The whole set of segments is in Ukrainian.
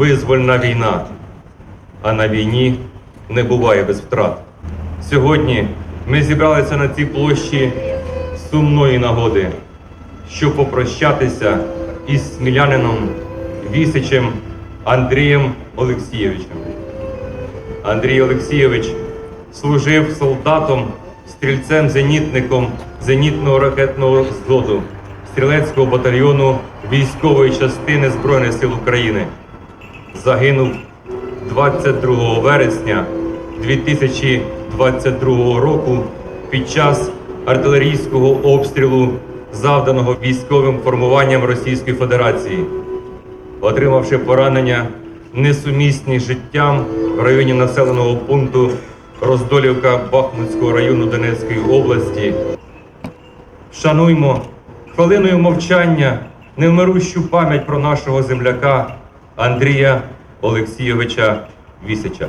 визвольна війна. А на війні не буває без втрат. Сьогодні ми зібралися на цій площі сумної нагоди, щоб попрощатися із смілянином Вісичем Андрієм Олексійовичем. Андрій Олексійович служив солдатом, стрільцем-зенітником зенітного ракетного взводу стрілецького батальйону військової частини Збройних сил України. Загинув 22 вересня 2022 року під час артилерійського обстрілу, завданого військовим формуванням Російської Федерації отримавши поранення несумісні з життям в районі населеного пункту Роздолівка Бахмутського району Донецької області. Вшануймо хвилиною мовчання невмирущу пам'ять про нашого земляка Андрія Олексійовича Вісича.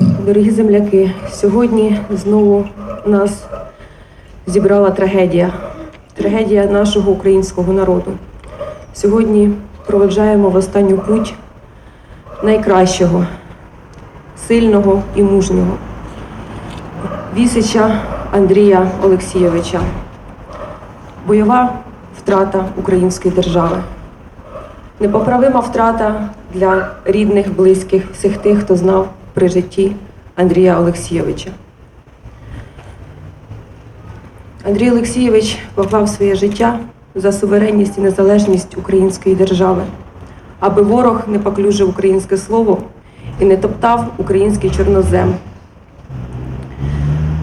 Дорогі земляки, сьогодні знову нас зібрала трагедія, трагедія нашого українського народу. Сьогодні проведжаємо в останню путь найкращого, сильного і мужнього Вісича Андрія Олексійовича. Бойова втрата української держави. Непоправима втрата для рідних, близьких, всіх тих, хто знав при житті Андрія Олексійовича. Андрій Олексійович поклав своє життя за суверенність і незалежність української держави, аби ворог не поклюжив українське слово і не топтав український чорнозем.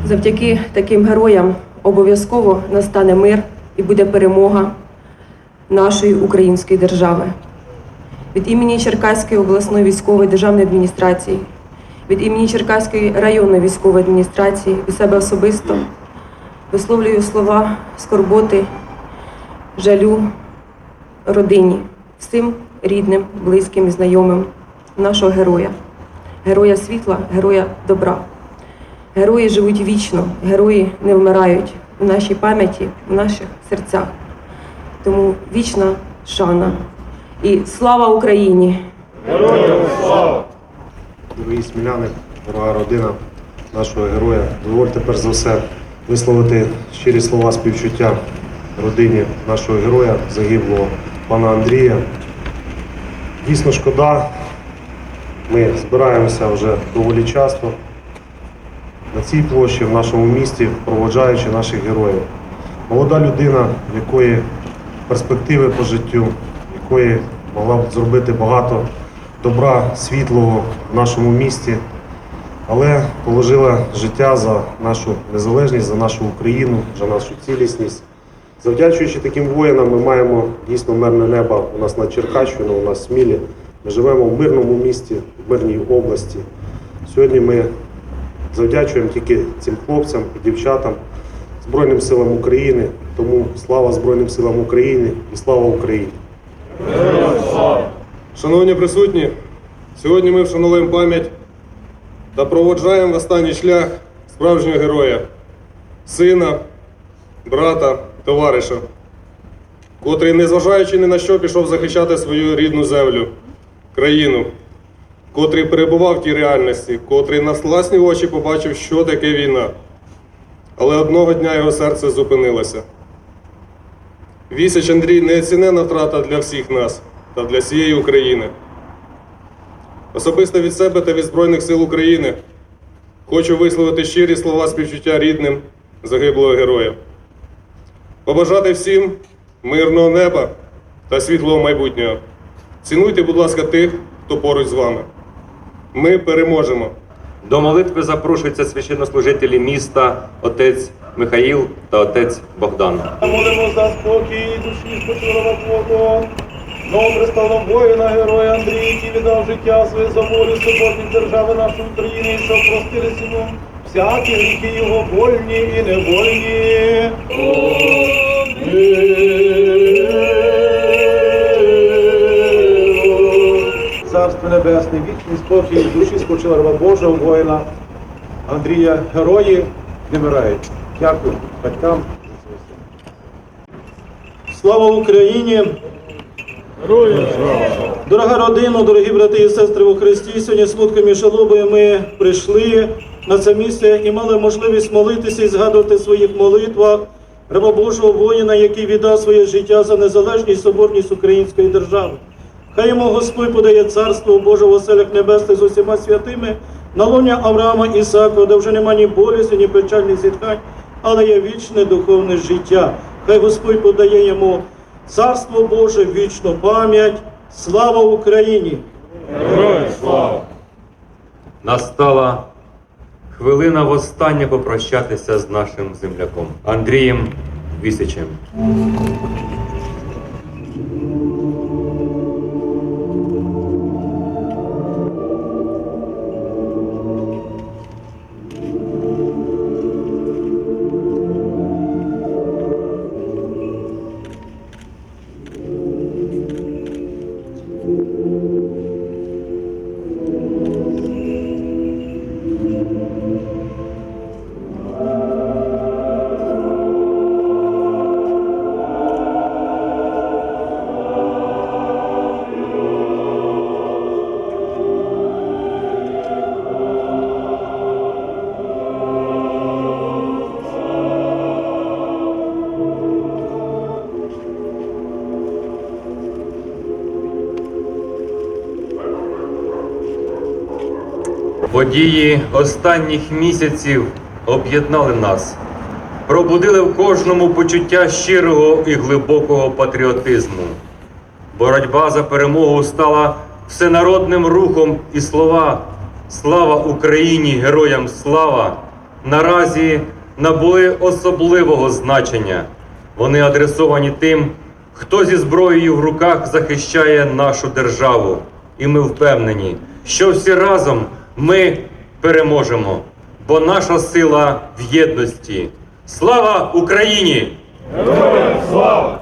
Завдяки таким героям обов'язково настане мир і буде перемога нашої української держави. Від імені Черкаської обласної військової державної адміністрації, від імені Черкаської районної військової адміністрації від себе особисто висловлюю слова скорботи, жалю родині, всім рідним, близьким і знайомим нашого героя, героя світла, героя добра. Герої живуть вічно, герої не вмирають в нашій пам'яті, в наших серцях. Тому вічна шана і слава Україні! Героям слава! Дорогі сміляни, дорога родина нашого героя. Дозвольте перш за все висловити щирі слова співчуття родині нашого героя, загиблого пана Андрія. Дійсно шкода. Ми збираємося вже доволі часто на цій площі, в нашому місті, проводжаючи наших героїв. Молода людина, в якої перспективи по життю, якої могла б зробити багато добра, світлого в нашому місті, але положила життя за нашу незалежність, за нашу Україну, за нашу цілісність. Завдячуючи таким воїнам, ми маємо дійсно мирне небо у нас над Черкащиною, у нас в Смілі. Ми живемо в мирному місті, в мирній області. Сьогодні ми завдячуємо тільки цим хлопцям і дівчатам, Збройним силам України. Тому слава Збройним силам України і слава Україні! Шановні присутні, сьогодні ми вшановуємо пам'ять та проводжаємо в останній шлях справжнього героя, сина, брата, товариша, котрий, незважаючи ні на що, пішов захищати свою рідну землю, країну, котрий перебував в тій реальності, котрий на власні очі побачив, що таке війна. Але одного дня його серце зупинилося. Вісяч Андрій неоцінена втрата для всіх нас та для всієї України. Особисто від себе та від Збройних сил України хочу висловити щирі слова співчуття рідним загиблого героя. Побажати всім мирного неба та світлого майбутнього. Цінуйте, будь ласка, тих, хто поруч з вами. Ми переможемо. До молитви запрошуються священнослужителі міста, отець Михаїл та отець Богдан. Молимо за спокій душі спочилого Твого. Добре стало воїна, героя Андрій, який віддав життя своє за волю суботних держави нашої України, щоб простились йому всякі гріхи його вольні і невольні. Царство Царство Небесне, вічний спокій душі спочила раба Божого воїна Андрія. Герої не вмирають. Дякую батькам. Слава Україні! Героям! Дорога родина, дорогі брати і сестри у Христі, сьогодні смутком і шалобою ми прийшли на це місце і мали можливість молитися і згадувати в своїх молитвах раба Божого воїна, який віддав своє життя за незалежність і соборність української держави. Хай йому Господь подає царство Боже в оселях небесних з усіма святими, на лоні Авраама Ісака, де вже нема ні болісті, ні печальних зітхань, але є вічне духовне життя. Хай Господь подає йому царство Боже, вічну пам'ять. Слава Україні! Настала хвилина востаннє попрощатися з нашим земляком Андрієм Вісичем. Події останніх місяців об'єднали нас, пробудили в кожному почуття щирого і глибокого патріотизму. Боротьба за перемогу стала всенародним рухом і слова Слава Україні! Героям слава! наразі набули особливого значення. Вони адресовані тим, хто зі зброєю в руках захищає нашу державу. І ми впевнені, що всі разом ми переможемо, бо наша сила в єдності. Слава Україні! Слава!